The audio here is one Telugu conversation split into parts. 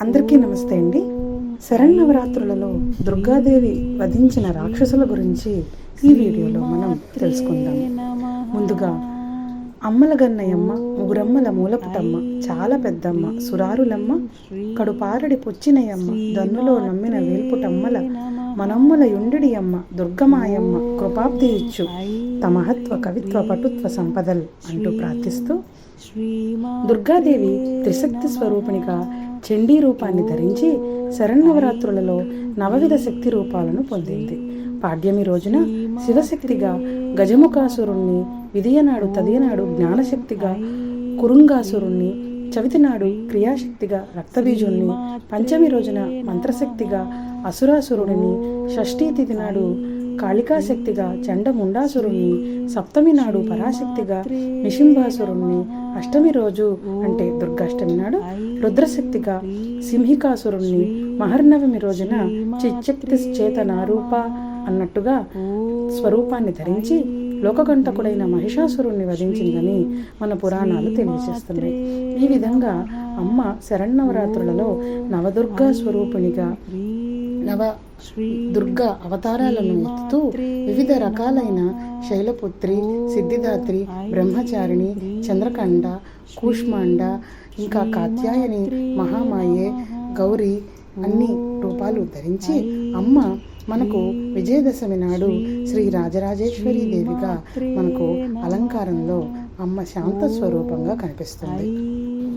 అందరికీ నమస్తే అండి. శరన్నవరాత్రులలో దుర్గాదేవి వధించిన రాక్షసుల గురించి ఈ వీడియోలో మనం తెలుసుకుందాం. ముందుగా అమ్మల గన్నయ్యమ్మ ముగురమ్మల మూలపుటమ్మ చాలా పెద్దమ్మ సురారులమ్మ కడుపారడి పొచ్చినయమ్మ దన్నులో నమ్మిన వేల్పుటమ్మల మనమ్మల యుండిడియమ్మ దుర్గమాయమ్మ కృపాబ్ది ఇచ్చు తమహత్వ కవిత్వ పటుత్వ సంపదల్ అంటూ ప్రార్థిస్తూ దుర్గాదేవి త్రిశక్తి స్వరూపిణిగా చండీ రూపాన్ని ధరించి శరన్నవరాత్రులలో నవవిధ శక్తి రూపాలను పొందింది. పాడ్యమి రోజున శివశక్తిగా గజముఖాసురుణ్ణి విధియనాడు తదియనాడు జ్ఞానశక్తిగా కురుంగాసురుణ్ణి చవితి నాడు క్రియాశక్తిగా రక్తబీజుణ్ణి పంచమి రోజున మంత్రశక్తిగా అసురాసురుడిని షష్ఠీ తిథి నాడు కాళికాశక్తిగా చండముండాసురుణ్ణి సప్తమి నాడు పరాశక్తిగా నిశింబాసురుణ్ణి అష్టమి రోజు అంటే దుర్గాష్టమి నాడు రుద్రశక్తిగా సింహికాసురుణ్ణి మహర్నవమి రోజున చిచ్చక్తి నారూప అన్నట్టుగా స్వరూపాన్ని ధరించి లోకకంటకుడైన మహిషాసురుణ్ణి వధించిందని మన పురాణాలు తెలియజేస్తున్నాయి. ఈ విధంగా అమ్మ శరన్నవరాత్రులలో నవదుర్గా స్వరూపిణిగా నవ దుర్గా అవతారాలను ఎత్తుతూ వివిధ రకాలైన శైలపుత్రి సిద్ధిదాత్రి బ్రహ్మచారిణి చంద్రకండ కూష్మాండ ఇంకా కాత్యాయని మహామాయే గౌరీ అన్ని రూపాలు ధరించి అమ్మ మనకు విజయదశమి నాడు శ్రీ రాజరాజేశ్వరి దేవిగా మనకు అలంకారంలో అమ్మ శాంత స్వరూపంగా కనిపిస్తుంది.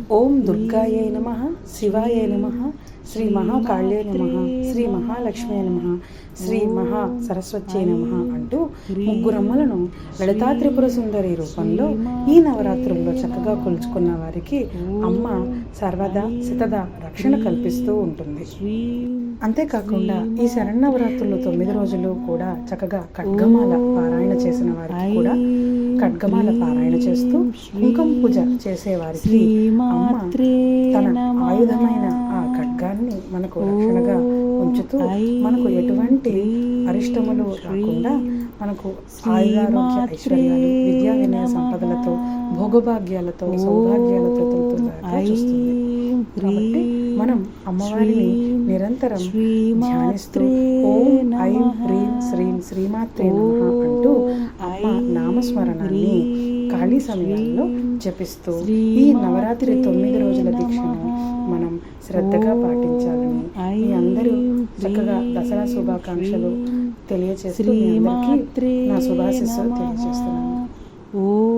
ఓం దుర్గాయ నమ శివాయ నమ శ్రీ మహాకాళ్యే నమ శ్రీ మహాలక్ష్మే నమ. శ్రీ మహా సరస్వత్యై నమ అంటూ ముగ్గురమ్మలను లలితా త్రిపుర సుందరి రూపంలో ఈ నవరాత్రుల్లో చక్కగా కొలుచుకున్న వారికి అమ్మ సర్వదా సితదా రక్షణ కల్పిస్తూ ఉంటుంది. అంతేకాకుండా ఈ శరణవరాత్రులు తొమ్మిది రోజులు కూడా చక్కగా ఖడ్గమాల పారాయణ చేసిన వారికి కూడా ఖడ్గమాల పారాయణ చేస్తూ కుంకుమ పూజ చేసే వారికి అమ్మ తన ఆయుధమైన ఆ ఖడ్గాన్ని మనకు రక్షణగా ఉంచుతూ మనకు ఎటువంటి అరిష్టములు రాకుండా మనకు ఆయురారోగ్య ఐశ్వర్యాలు విద్యా వినయ సంపదలతో భోగభాగ్యాలతో సౌభాగ్యాలతో చూస్తుంది. కాబట్టి మనం అమ్మవారిని నిరంతరం ధ్యానిస్తూ ఓం ఐం హ్రీం శ్రీం శ్రీమాత్రే నమః అంటూ అమ్మ నామస్మరణాన్ని ఖాళీ సమయాల్లో జపిస్తూ ఈ నవరాత్రి తొమ్మిది రోజుల దీక్షను మనం శ్రద్ధగా పాటించాలని మీ అందరూ చక్కగా దసరా శుభాకాంక్షలు అందరికీ నా శుభాశిస్సులు తెలియజేస్తున్నాను. ఓం